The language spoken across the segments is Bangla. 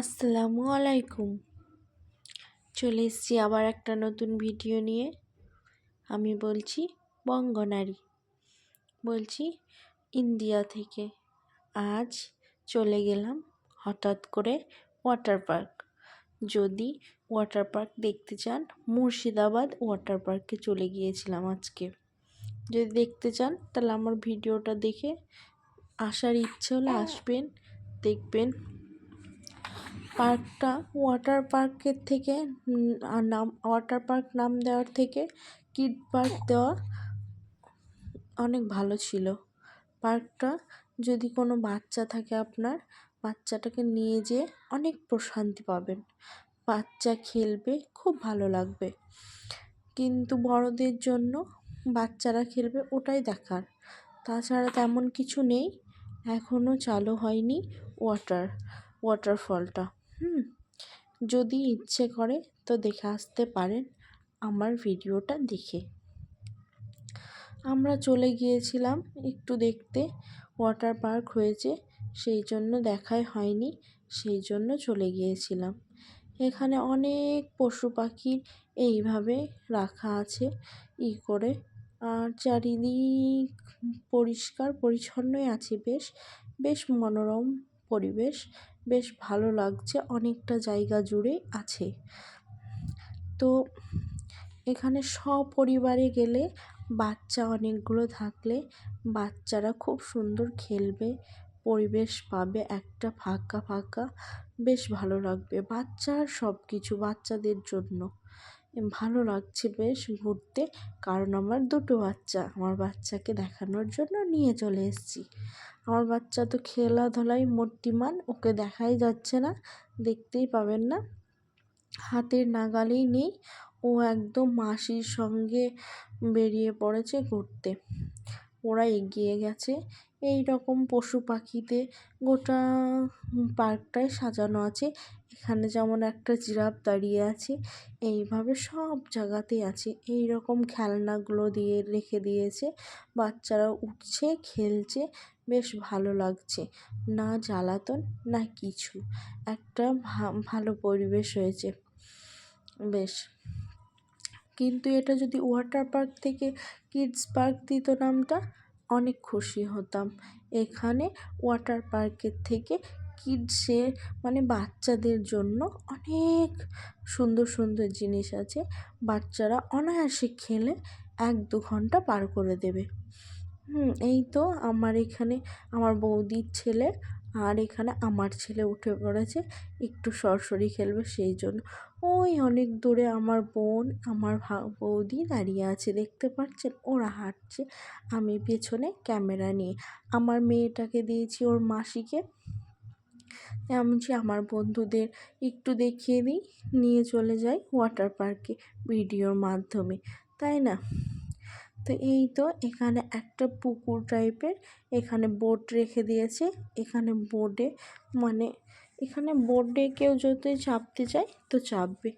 আসসালামু আলাইকুম। চলে এসছি আবার একটা নতুন ভিডিও নিয়ে। আমি বলছি বঙ্গনারী বলছি, ইন্ডিয়া থেকে আজ চলে গেলাম হঠাৎ করে ওয়াটার পার্ক। যদি ওয়াটার পার্ক দেখতে চান, মুর্শিদাবাদ ওয়াটার পার্কে চলে গিয়েছিলাম আজকে। যদি দেখতে চান, তাহলে আমার ভিডিওটা দেখে আসার ইচ্ছে হলে আসবেন, দেখবেন পার্কটা ওয়াটার পার্কের থেকে নাম, ওয়াটার পার্ক নাম দেওয়ার থেকে কিড পার্ক দেওয়া অনেক ভালো ছিল। পার্কটা যদি কোনো বাচ্চা থাকে আপনার, বাচ্চাটাকে নিয়ে যেয়ে অনেক প্রশান্তি পাবেন। বাচ্চা খেলবে, খুব ভালো লাগবে। কিন্তু বড়দের জন্য বাচ্চারা খেলবে ওটাই দেখার। তাছাড়া তেমন কিছু নেই এখনও চালু হয়নি ওয়াটার, ওয়াটারফলটা। হুম। যদি ইচ্ছে করে তো দেখে আসতে পারেন আমার ভিডিওটা দেখে। আমরা চলে গিয়েছিলাম একটু দেখতে, ওয়াটার পার্ক হয়েছে, সেই জন্য দেখাই হয়নি, সেই জন্য চলে গিয়েছিলাম। এখানে অনেক পশু পাখির এইভাবে রাখা আছে, ই করে। আর চারিদিক পরিষ্কার, পরিচ্ছন্নই আছে বেশ বেশ মনোরম পরিবেশ। বেশ ভালো লাগছে, অনেকটা জায়গা জুড়ে আছে। তো এখানে সপরিবারে গেলে বাচ্চা অনেকগুলো থাকলে বাচ্চারা খুব সুন্দর খেলবে, পরিবেশ পাবে, একটা ফাঁকা ফাঁকা, বেশ ভালো লাগবে। বাচ্চার সব কিছু বাচ্চাদের জন্য। ভালো লাগছে বেশ ঘুরতে। কারণ আমার দুটো বাচ্চা, আমার বাচ্চাকে দেখানোর জন্য নিয়ে চলে এসেছি। আমার বাচ্চা তো খেলাধুলায় মূর্তিমান, ওকে দেখাই যাচ্ছে না, দেখতেই পাবেন না। হাতের নাগালেই নেই, ও একদম মাসির সঙ্গে বেরিয়ে পড়েছে ঘুরতে। ওরা এগিয়ে গেছে এই রকম পশু পাখিতে গোটা পার্কটায় সাজানো আছে। এখানে যেমন একটা জিরাফ দাঁড়িয়ে আছে, এইভাবে সব জায়গাতেই আছে। এই রকম খেলনাগুলো দিয়ে রেখে দিয়েছে। বাচ্চারা উঠছে, খেলছে, বেশ ভালো লাগছে। না জ্বালাতন, না কিছু। একটা ভালো পরিবেশ হয়েছে। বেশ। কিন্তু এটা যদি ওয়াটার পার্ক থেকে কিডস পার্ক দিত নামটা অনেক খুশি হতাম। এখানে ওয়াটার পার্কের থেকে কিডসের মানে বাচ্চাদের জন্য অনেক সুন্দর সুন্দর জিনিস আছে। বাচ্চারা অনায়াসে খেলে এক দু ঘণ্টা পার করে দেবে। হুম, এই তো আমার এখানে আমার বৌদির ছেলে আর এখানে আমার ছেলে উঠে পড়েছে। একটু সরসরি খেলবে সেই জন্য। ওই অনেক দূরে আমার বোন, আমার বৌদি দাঁড়িয়ে আছে। দেখতে পাচ্ছেন? ওরা হাঁটছে। আমি পেছনে ক্যামেরা নিয়ে। আমার মেয়েটাকে দিয়েছি ওর মাসিকে। আমি আমার বন্ধুদের একটু দেখিয়ে দিই, নিয়ে চলে যাই ওয়াটার পার্কে ভিডিওর মাধ্যমে। তাই না? তো এই তো এখানে একটা পুকুর টাইপের। এখানে বোট রেখে দিয়েছে। এখানে বোটে মানে এখানে বোর্ডে কেউ যদি চাপতে চায় তো চাপবে।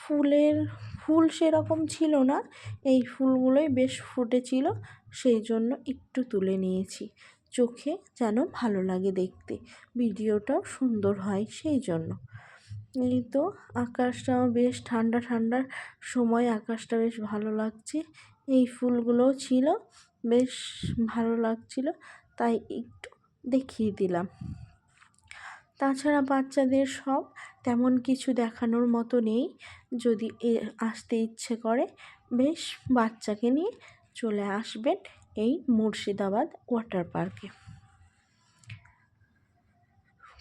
ফুলের, ফুল সেরকম ছিল না, এই ফুলগুলোই বেশ ফুটেছিল, সেই জন্য একটু তুলে নিয়েছি। চোখে যেন ভালো লাগে দেখতে, ভিডিওটাও সুন্দর হয় সেই জন্য। এই তো আকাশটাও বেশ ঠান্ডা, ঠান্ডার সময় আকাশটা বেশ ভালো লাগছে। এই ফুলগুলোও ছিল, বেশ ভালো লাগছিল, তাই একটু দেখিয়ে দিলাম। তাছাড়া বাচ্চাদের সব তেমন কিছু দেখানোর মতো নেই। যদি এ, আসতে ইচ্ছে করে, বেশ বাচ্চাকে নিয়ে চলে আসবেন এই মুর্শিদাবাদ ওয়াটার পার্কে।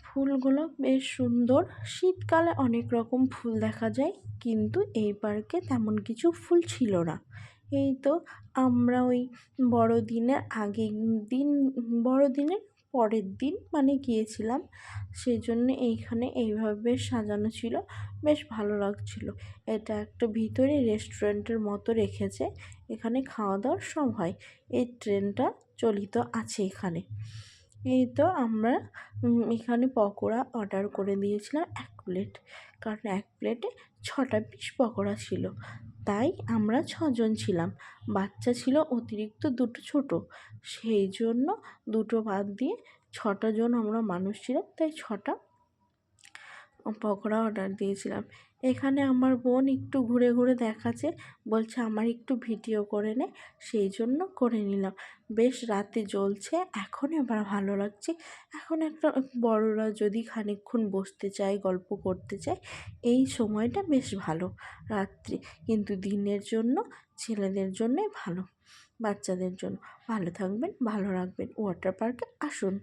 ফুলগুলো বেশ সুন্দর। শীতকালে অনেক রকম ফুল দেখা যায়, কিন্তু এই পার্কে তেমন কিছু ফুল ছিল না। এই তো আমরা ওই বড়দিনের আগের দিন, বড়দিনের পরের দিন মানে গিয়েছিলাম। সেই জন্য এইখানে এইভাবে সাজানো ছিল। বেশ ভালো লাগছিল। এটা একটা ভিতরে রেস্টুরেন্টের মতো রেখেছে। এখানে খাওয়া দাওয়ার সব হয় এই ট্রেনটা চলিত আছে এখানে। এই তো আমরা এখানে পকোড়া অর্ডার করে দিয়েছিলাম এক প্লেট। কারণ এক প্লেটে ছটা পিস পকোড়া ছিল। তাই আমরা ছজন ছিলাম। বাচ্চা ছিল অতিরিক্ত দুটো ছোট। সেই জন্য দুটো বাদ দিয়ে ছটা জন আমরা মানুষ ছিলাম, তাই ছটা পকোড়া অর্ডার দিয়েছিলাম। এখানে আমার বোন একটু ঘুরে ঘুরে দেখাচ্ছে, বলছে আমার একটু ভিডিও করে নে। সেই জন্য করে নিলাম। বেশ রাতে জ্বলছে এখন এবার ভালো লাগছে। এখন একটা বড়রা যদি খানিকক্ষণ বসতে চায়, গল্প করতে চায়, এই সময়টা বেশ ভালো। রাত্রি, কিন্তু দিনের জন্য, ছেলেদের জন্যই ভালো, বাচ্চাদের জন্য। ভালো থাকবেন, ভালো রাখবেন। ওয়াটার পার্কে আসুন।